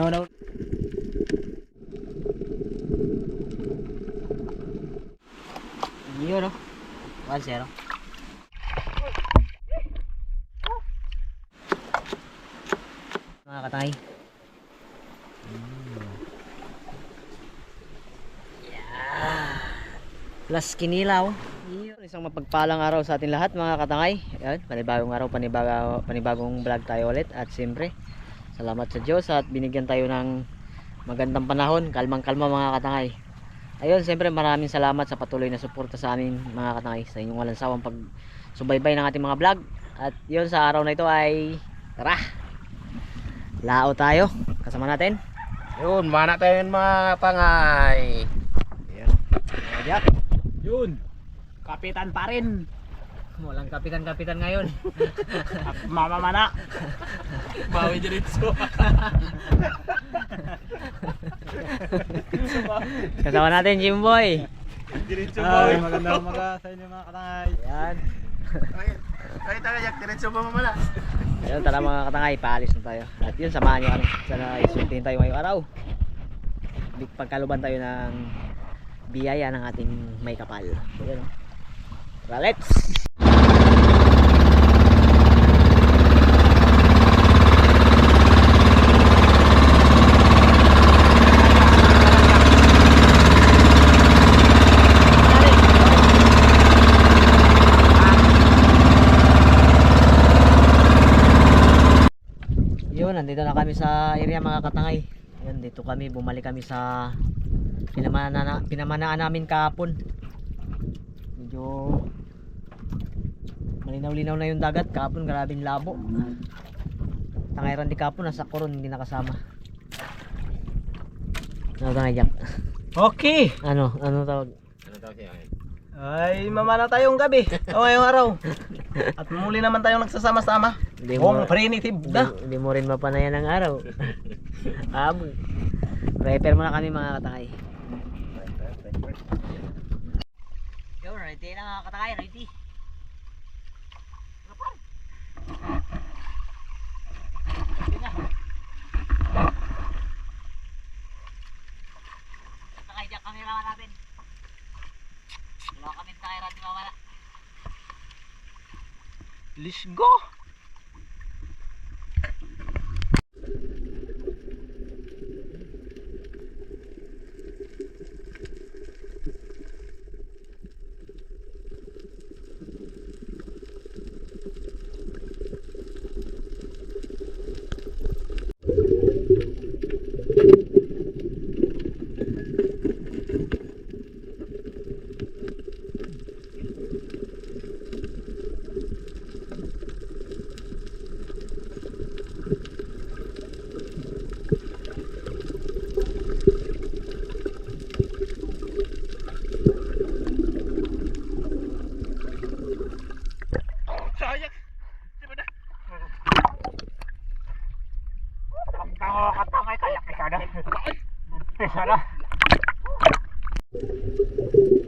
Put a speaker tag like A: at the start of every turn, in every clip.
A: No, no. Yun, no? 1-0. Mga katay. Yeah. Plus kinilaw. Yun, isang mapagpalang araw sa ating lahat mga katangay. Yan, panibagong araw, panibago, panibagong vlog tayo ulit. At siyempre, salamat sa Diyos at binigyan tayo ng magandang panahon. Kalmang kalma mga katangay. Ayun, siyempre maraming salamat sa patuloy na suporta sa amin mga katangay. Sa inyong walang sawang pag subaybay ng ating mga vlog. At yun, sa araw na ito ay tara! Lao tayo. Kasama natin.
B: Yun, mana tayo mga.
A: Mga Jack.
C: Yun. Kapitan pa rin.
A: Walang kapitan-kapitan ngayon.
C: Mama mana. Bawi diretso.
A: Kasama natin Jimboy.
C: Diretso
B: Ay,
C: magandang umaga sa inyo mga katangay.
A: Ayan.
B: Ay, tagayak, diretso pa mamala.
A: Ayun, tara mga katangay, paalis na tayo. At yun, samahan nyo kami. Sana isultihin tayo ngayong araw. Big Pagkaluban tayo ng biyaya ng ating may kapal. So, yun. oh. Tara, let's! Yun, nandito na kami sa area mga katangay. Yun, dito kami, bumalik kami sa pinamana, pinamanaan namin kahapon. Medyo malinaw-linaw na yung dagat. Kahapon, grabing labo. Tangayran di kahapon, nasa koron, hindi nakasama. Ano tangay, Jack?
C: Okay.
A: Ano? Ano tawag?
B: Ano daw siya?
C: Ay, mamana tayong gabi. O ngayong araw. At muli naman tayong nagsasama-sama.
A: Hindi
C: Kung primitive na.
A: hindi mo rin mapanayan ng araw. Abo. Prepare muna kami mga katangay. Yo, ready na mga katangay, ready. Ready na. Katangay, dyan kami naman natin. Wala kami tayo ready mamala.
C: Let's go.
B: Thank you.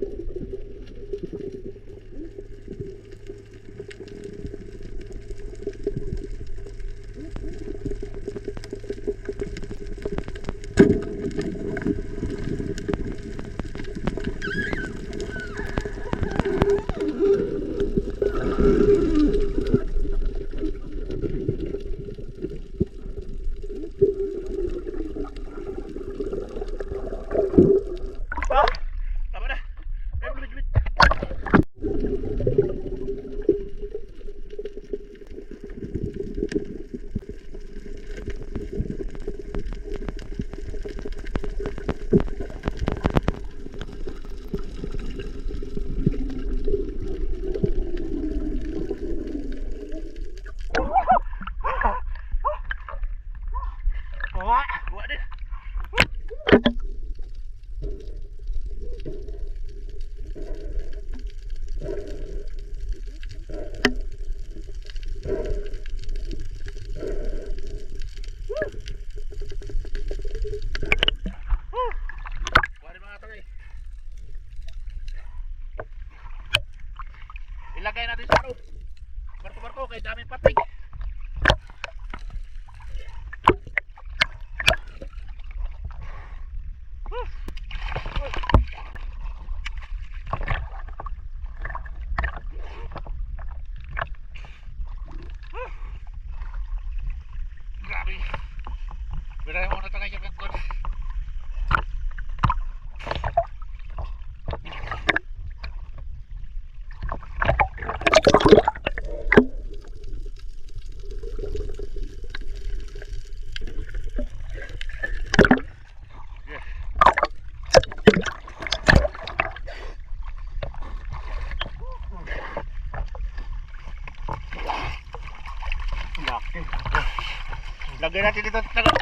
B: রাতে রাতে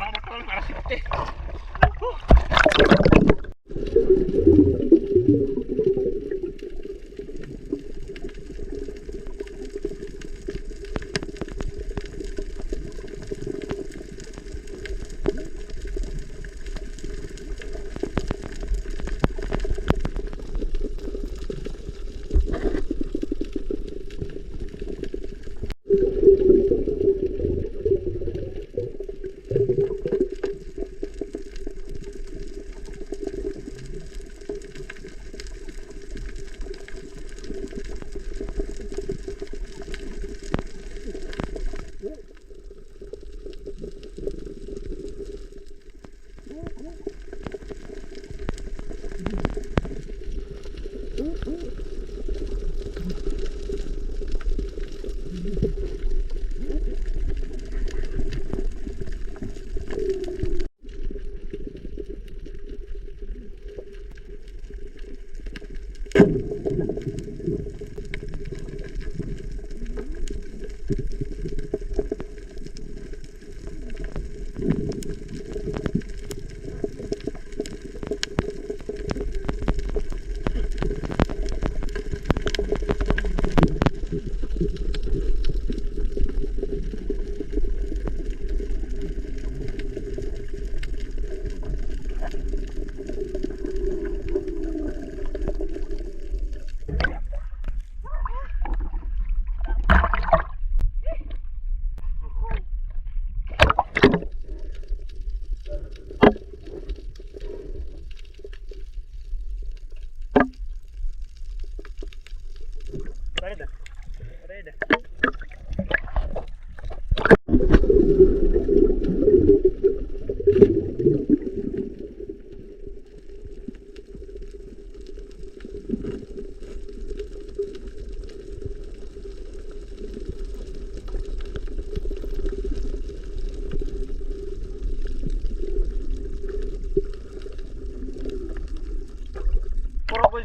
B: Ooh.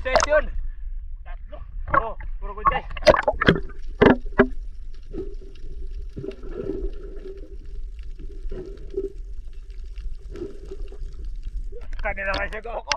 B: size yun. Tatlo. Oh, puro good size. Kanina kasi ako.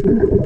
B: Thank you.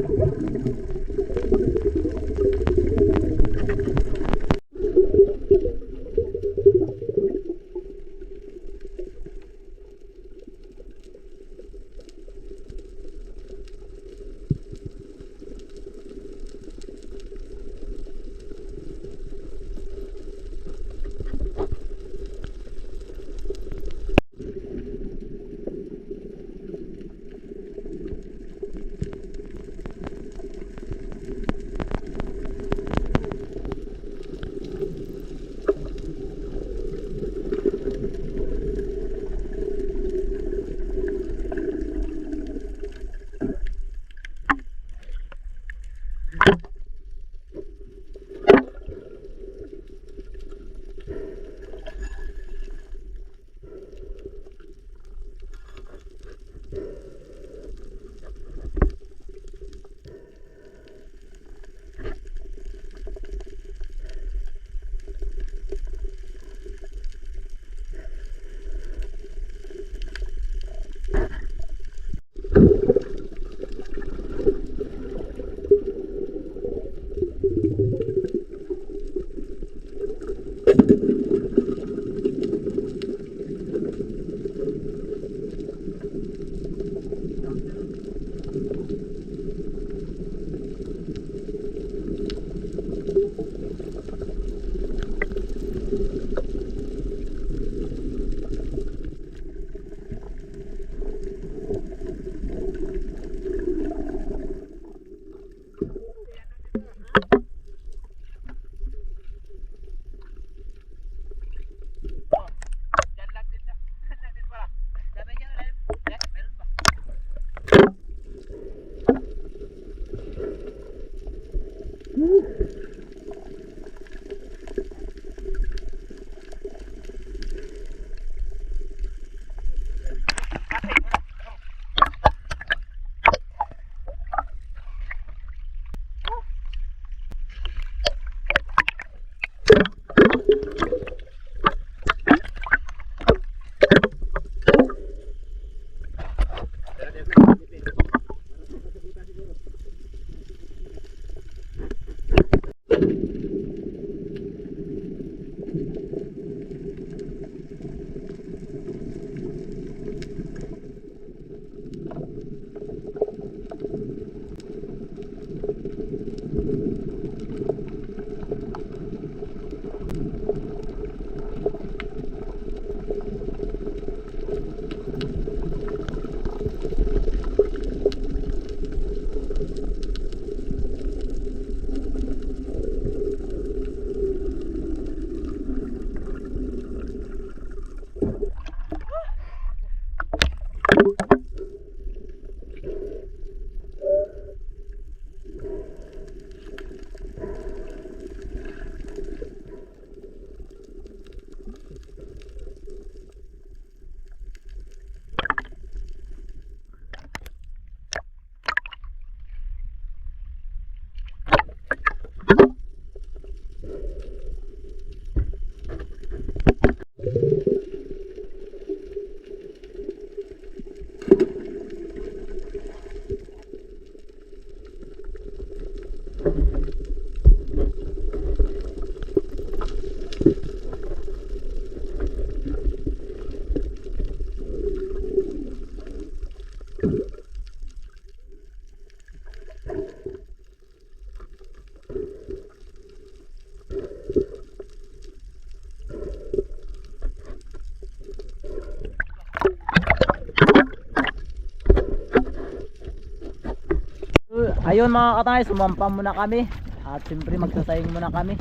A: Ayun mga katangay, sumampa muna kami. At siyempre magsasayang muna kami.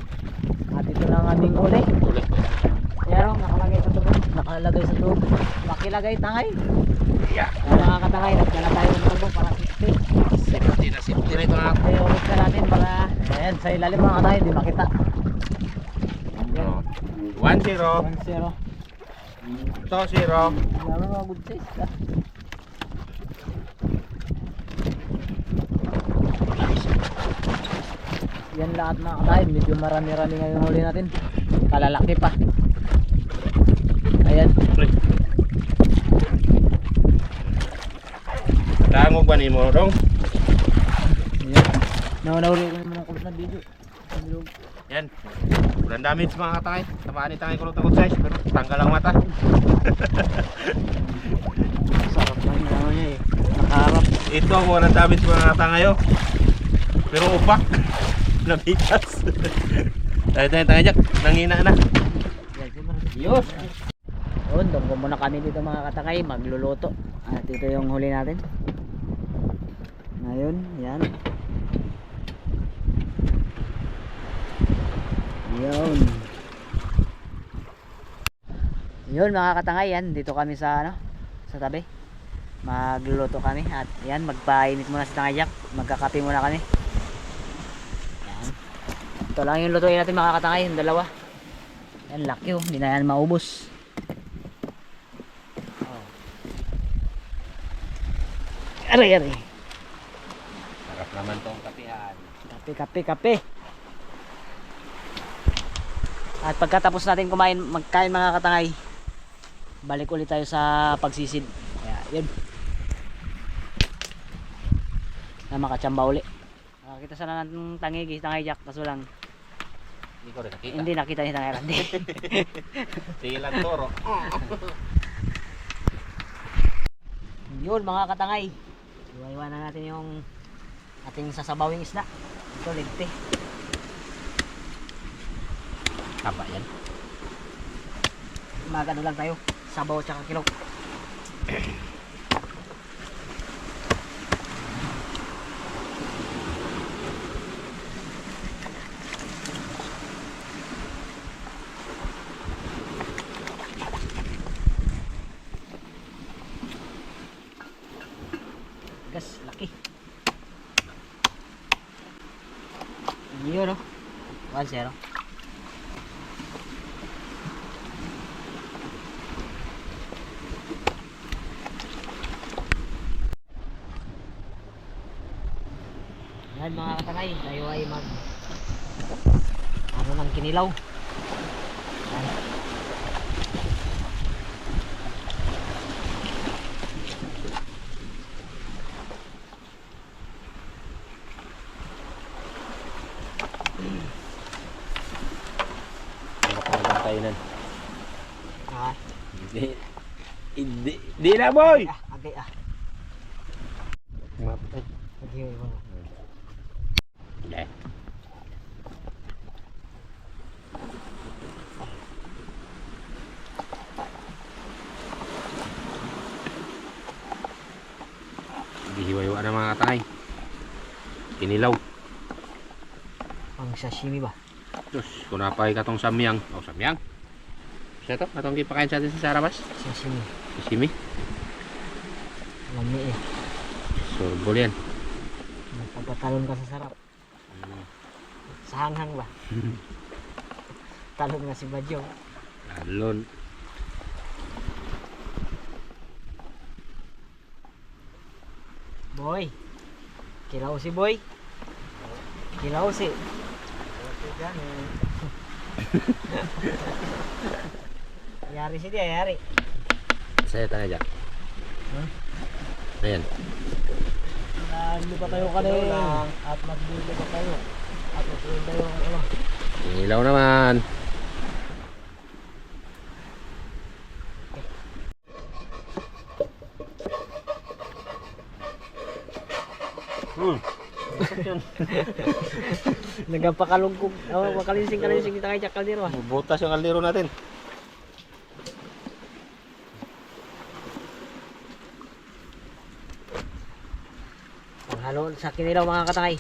A: At ito na ang aming uli.
C: Pero nakalagay sa tubo.
A: Nakalagay sa tube. Makilagay tangay.
C: Kaya mga katangay, nagdala tayo ng tubo para 60.
B: Safety na safety na ito na.
C: Kaya ulit ka natin para
A: Ayan, sa ilalim mga katangay, di makita.
B: 1-0.
A: 1-0.
B: Ito 0.
A: Alam mo mga good size ka. Yan lahat mga katay, medyo marami-rami ngayon huli natin. Kalalaki pa. Ayan.
B: Tangog ba ni mo dong?
A: Ayan. Naunahuli ko naman ng kulit na video.
B: Yan. Walang damage mga katay. Tamaan ni tangay kulot akong size pero tanggal ang mata.
A: Sarap lang yung ano niya eh. Nakaharap.
B: Ito ang walang damage mga katangayo. Pero upak. Nabitas. Tayo tayo tayo Jack. Nangina na.
A: Yun. Yun, doon ko muna kami dito mga katakay, magluluto. At ito yung huli natin. Ngayon, yan. Yun. Yun mga katangay, yan. Dito kami sa ano, sa tabi. Magluluto kami at yan, magpainit muna si Tangay Jack. Magkakape muna kami. Ito lang yung lutuin natin mga katangay, yung dalawa. Yan, laki oh. Hindi na yan maubos. Oh. Aray, aray.
B: Sarap naman tong kapihan.
A: Kape, kape, kape. At pagkatapos natin kumain, magkain mga katangay, balik ulit tayo sa pagsisid. Kaya, yun. Na makachamba uli. Nakakita sana ng tangigi, tangay jack, kaso lang,
B: Hindi ko rin nakita.
A: hindi nakita ni tangay Randy.
B: Silang toro.
A: Yun mga katangay. Iwanan natin yung ating sasabawing isda. Ito ligte.
B: Tapa yan.
A: Magano lang tayo. Sabaw tsaka kilok. Gas, laki. Yun o. 1-0. Yan mga katangay, tayo ay mag ano ng kinilaw.
B: Boy!
A: Agay ah.
B: Matay.
A: Agay mo.
B: Hindi. Hiwa-hiwa na mga katay. Kinilaw.
A: Pang sashimi ba?
B: Terus, kung napay katong samyang. Oh, samyang. Siya to, katong kipakain sa atin sa Sarabas.
A: Sashimi.
B: Simi. Surbol yan.
A: Magpapatalon ka sa sarap. Sa hanghang ba? Talon nga si Badyo.
B: Alon.
A: Boy. Kilaw si Boy. Kilaw si. Yari si dia, yari.
B: Saya tayo dyan.
A: Huh?
B: Ayan.
A: Nagli pa tayo kanina. At magbili pa tayo. At magsuhin tayo ng ano.
B: Kinilaw naman. Hmm.
A: Nagapakalungkog. Oh, makalinsing-kalinsing kita kay Jack Caldero ah.
B: Bubutas yung kaldero natin.
A: Sa kinilaw mga katangay.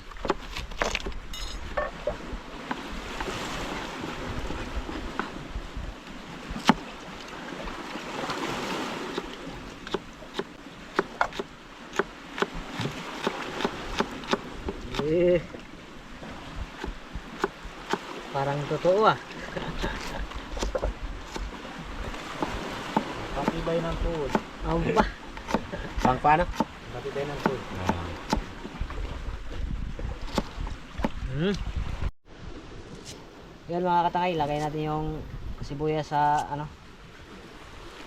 A: Eh. Parang totoo ah.
B: Patibay ng food.
A: Ang ba?
B: Pang paano?
A: Patibay ng food. Hmm. Yan mga katangay, lagay natin yung sibuyas sa ano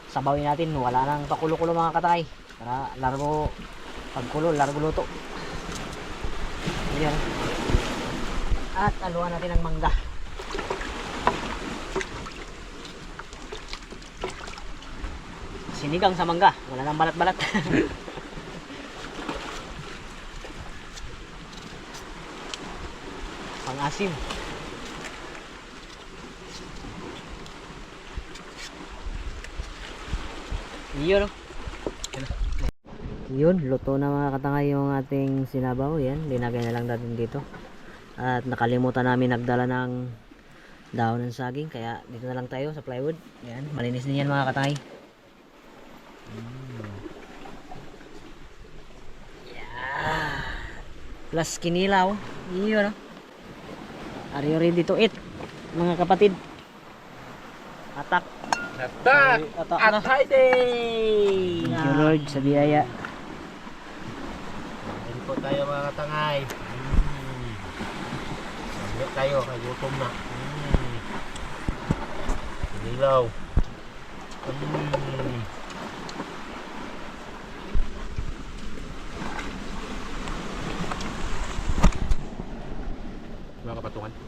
A: sabawin natin, wala nang pakulo-kulo mga katangay para largo pagkulo, largo luto. Yan at aluan natin ng mangga. Sinigang sa mangga, wala nang balat-balat pang-asim Yun. oh. Yun, luto na mga katangay yung ating sinabaw. Yan, linagay na lang natin dito. At nakalimutan namin nagdala ng dahon ng saging. Kaya dito na lang tayo sa plywood. Yan, malinis din yan mga katangay. Mm. Plus kinilaw. Yun, oh. Are you ready to eat? Mga kapatid. Atak. Atak na.
B: Attack day!
A: Thank you Lord sa biyaya.
B: Kain po tayo mga katangay. Mm. Sabi tayo, kay gutom na. Mm. Kinilaw. Mm. Mga kapatungan.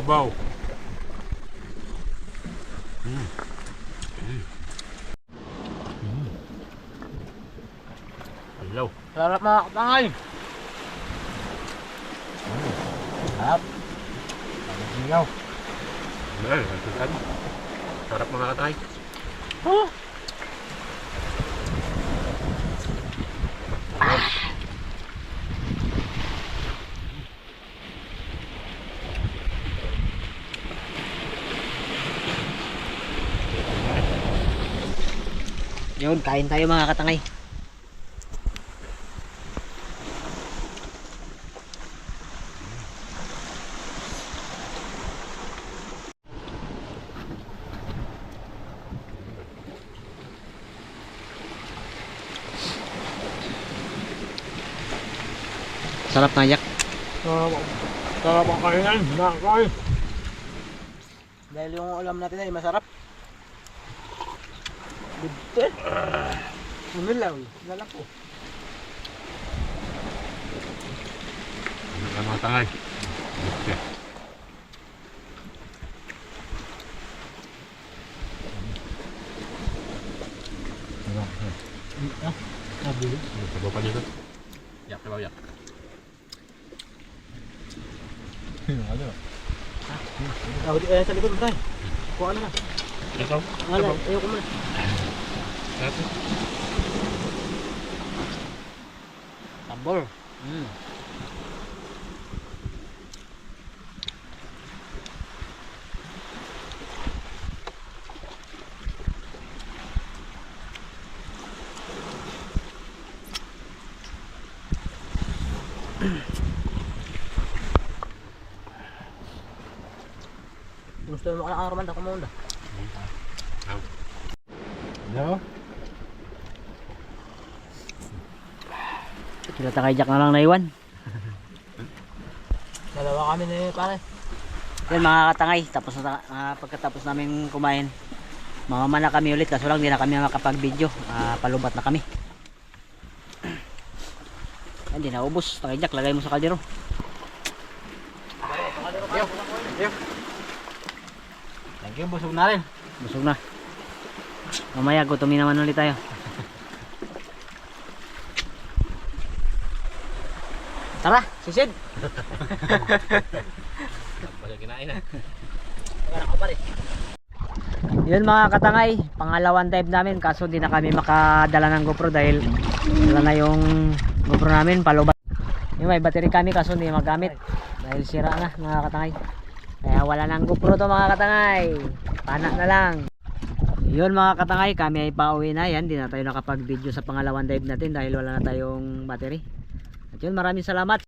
B: Kabaw. Mm. Mm. Mm. Hello.
A: Sarap mga katangay. Sarap. Sarap
B: Well, ang Sarap mga katay.
A: Yun, kain tayo mga katangay. Sarap na yak.
B: Sarap ang kainan. Nakakay.
A: Dahil yung ulam natin ay masarap. Binte. Umilaw. Lalako.
B: Ano mga tangay? Okay. Sabaw pa dito. Yak, sabaw yak.
C: Ah, eh, sa likod mo tayo. Kuha na na.
B: Ikaw?
C: Wala, ayoko muna.
B: Ito.
C: Tambor. Mm. Gusto mo ka na Roman, ako muna.
B: No?
A: Sila takay Jack na lang naiwan.
C: Dalawa kami na pare.
A: Yan mga katangay, tapos na ah, pagkatapos namin kumain, mamama na kami ulit kaso lang di na kami makapag-video. Ah, palubat na kami. Yan, di na ubos. Takay Jack, lagay mo sa kaldero.
C: Thank you, busog na rin.
A: Busog na. Mamaya gutumin naman ulit tayo. Tara, sisid.
B: Wala kinain na.
A: Yun mga katangay, pangalawang dive namin kaso di na kami makadala ng GoPro dahil wala na yung GoPro namin, palubat. Yung may battery kami kaso hindi magamit dahil sira na mga katangay. Kaya wala nang GoPro to mga katangay. Pana na lang. Yun mga katangay, kami ay pauwi na yan. Di na tayo nakapag-video sa pangalawang dive natin dahil wala na tayong battery. Yun, maraming salamat.